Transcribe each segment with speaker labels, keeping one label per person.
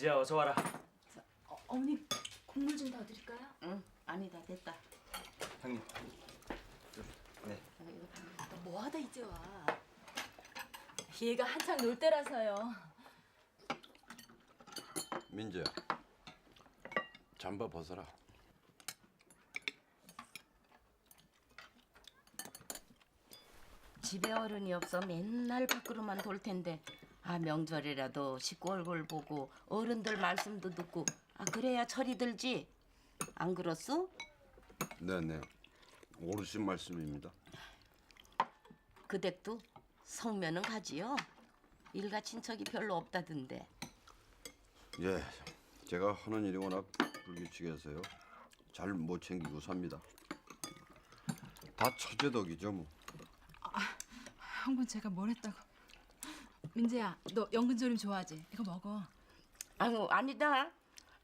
Speaker 1: 민지야 어서 와라.
Speaker 2: 어, 어머니 국물 좀 더 드릴까요?
Speaker 3: 응, 아니다 됐다.
Speaker 1: 형님. 네.
Speaker 2: 너 뭐하다 이제 와. 얘가 한창 놀 때라서요.
Speaker 4: 민재야 잠바 벗어라
Speaker 3: 집에 어른이 없어 맨날 밖으로만 돌 텐데 아 명절이라도 식구 얼굴 보고 어른들 말씀도 듣고. 아 그래야 철이 들지? 안 그렇소?
Speaker 4: 네네. 어르신 말씀입니다.
Speaker 3: 그 댁도 성면은 가지요? 일가 친척이 별로 없다던데.
Speaker 4: 예 제가 하는 일이 워낙 불규칙해서요. 잘 못 챙기고 삽니다. 다 처제 덕이죠 뭐.
Speaker 2: 형군 제가 뭘 했다고. 민재야, 너 연근조림 좋아하지? 이거 먹어.
Speaker 3: 아유 아니다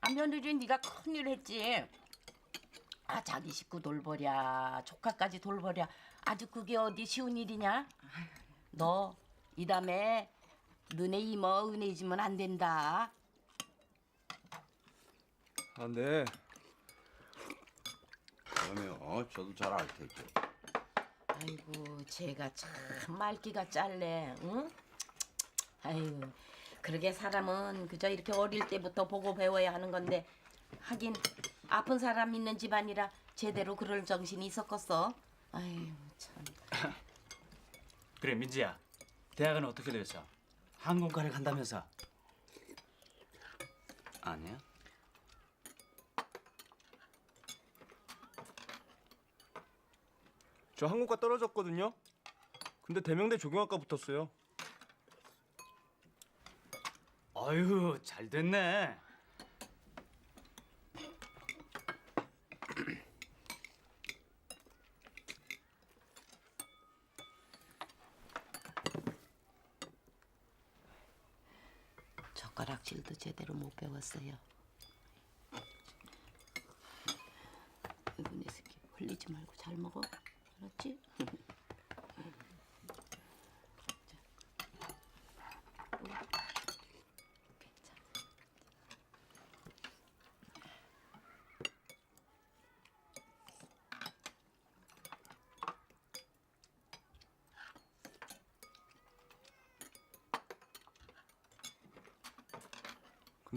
Speaker 3: 아 며느리 네가 큰일 했지 아 자기 식구 돌보랴 조카까지 돌보랴 아주 그게 어디 쉬운 일이냐 너이 다음에 너네 이모 은혜 주면 안 된다
Speaker 5: 아, 네.
Speaker 4: 그러면 저도 잘 알 테죠
Speaker 3: 아이고 제가 참 말기가 짤래 응? 아유 그러게 사람은 그저 이렇게 어릴 때부터 보고 배워야 하는 건데 하긴 아픈 사람 있는 집안이라 제대로 그럴 정신이 있었겠어 아유 참
Speaker 1: 그래 민지야. 대학은 어떻게 됐어? 항공과를 간다면서? 아니야.
Speaker 5: 저 한국과 떨어졌거든요. 근데 대명대 조경학과 붙었어요.
Speaker 1: 아유 잘 됐네.
Speaker 3: 젓가락질도 제대로 못 배웠어요 아이고 내 새끼 흘리지 말고 잘 먹어 알았지?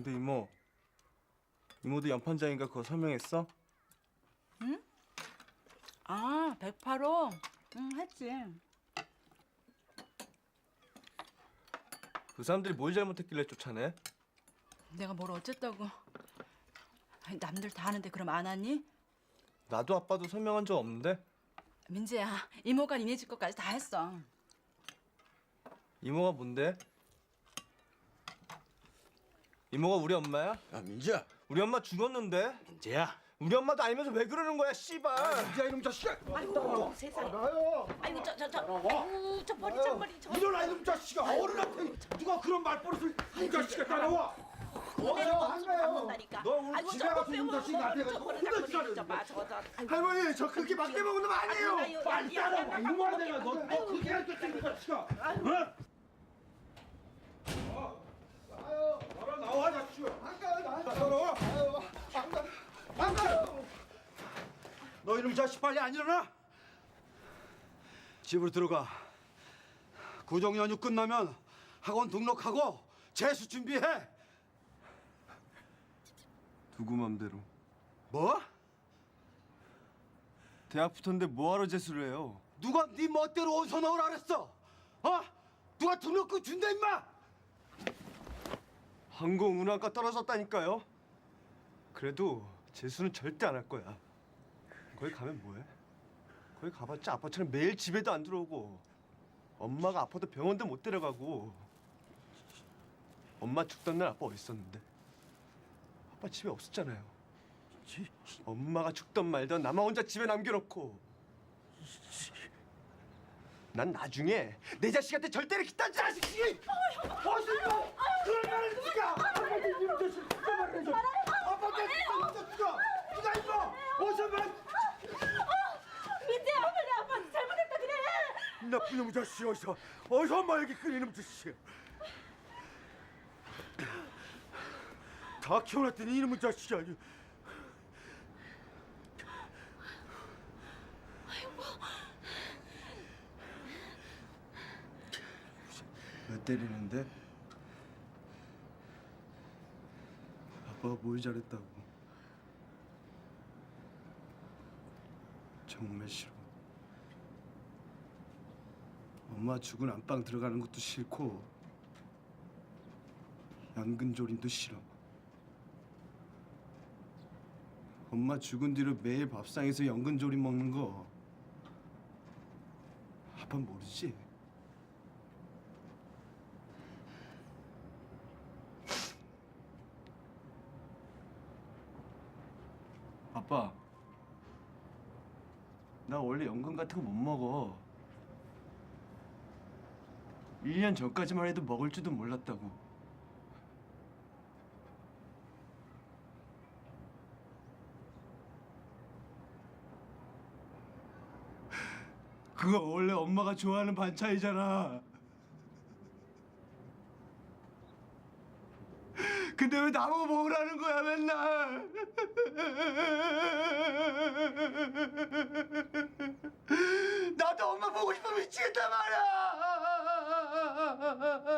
Speaker 5: 근데 이모, 이모도 연판장인가 그거 설명했어?
Speaker 6: 아, 108호? 응, 했지.
Speaker 5: 그 사람들이 뭘 잘못했길래 쫓아내?
Speaker 6: 내가 뭘 어쨌다고. 아니, 남들 다 하는데 그럼 안 하니?
Speaker 5: 나도 아빠도 설명한 적 없는데
Speaker 6: 민재야, 이모가 니네 집 것까지 다 했어.
Speaker 5: 이모가 뭔데? 이모가 우리 엄마야?
Speaker 4: 야 민재야.
Speaker 5: 우리 엄마 죽었는데?
Speaker 1: 민지야.
Speaker 5: 우리 엄마도 알면서 왜 그러는 거야, 씨발!
Speaker 4: 민재야 이놈 자식아.
Speaker 3: 아이고 세상에. 아이고 저 저 저. 아이고 저 머리 저 머리 저
Speaker 7: 일어나 이놈 자식아. 어른한테 누가 그런 말버릇을 이 자식아 따라와?
Speaker 3: 그대로 안 먹는다니까
Speaker 7: 너 오늘
Speaker 3: 아이고
Speaker 7: 집에 가서 이놈 자식 나한테 줄 알았는데.
Speaker 3: 있어봐 저저
Speaker 7: 할머니 저 그렇게 막대 먹는 놈 아니에요. 빨리
Speaker 3: 야, 야,
Speaker 7: 따라와.
Speaker 3: 야,
Speaker 7: 이놈아
Speaker 3: 야,
Speaker 7: 내가
Speaker 3: 야,
Speaker 7: 너,
Speaker 3: 야,
Speaker 7: 너 그렇게 할 자식아. 어? 아유 너라 나와 자식아 안 가요 나와 안 가요 너 이놈 자식 빨리 안 일어나 집으로 들어가 구정 연휴 끝나면 학원 등록하고 재수 준비해
Speaker 5: 누구 맘대로.
Speaker 7: 뭐?
Speaker 5: 대학 붙었는데 뭐하러 재수를 해요?
Speaker 7: 누가 네 멋대로 어디서 넣으라 그랬어? 어? 누가 등록금 준다 임마?
Speaker 5: 항공 운항과 떨어졌다니까요. 그래도 재수는 절대 안 할 거야. 거기 가면 뭐해? 거기 가봤자 아빠처럼 매일 집에도 안 들어오고 엄마가 아파도 병원도 못 데려가고 엄마 죽던 날 아빠 어디 있었는데? 아빠 집에 없었잖아요. 엄마가 죽던 말던 나만 혼자 집에 남겨놓고 난 나중에 내 자식한테 절대로 기딴 자식이
Speaker 7: 어서 임마! 그런 말을 듣니까! 아빠한테 이름 대신 그런 말을 해줘! 아빠한테 이름 대주가! 누가 임마! 어서 말!
Speaker 2: 민재야, 그래 아빠한테 잘못했다 그래.
Speaker 7: 놈 자식 어서 어서 엄마 얘기 끊이는 자식 다 키워놨더니 이놈의 자식이 아주.
Speaker 5: 왜 때리는데? 아빠가 뭘 잘했다고? 정말 싫어. 엄마 죽은 안방 들어가는 것도 싫고 양근조림도 싫어. 엄마 죽은 뒤로 매일 밥상에서 연근조림 먹는 거 아빠 모르지? 아빠, 나 원래 연근 같은 거 못 먹어. 1년 전까지만 해도 먹을 줄도 몰랐다고. 그거 원래 엄마가 좋아하는 반찬이잖아. 근데 왜 나보고 먹으라는 거야 맨날? 나도 엄마 보고 싶어 미치겠단 말이야. ah, ah,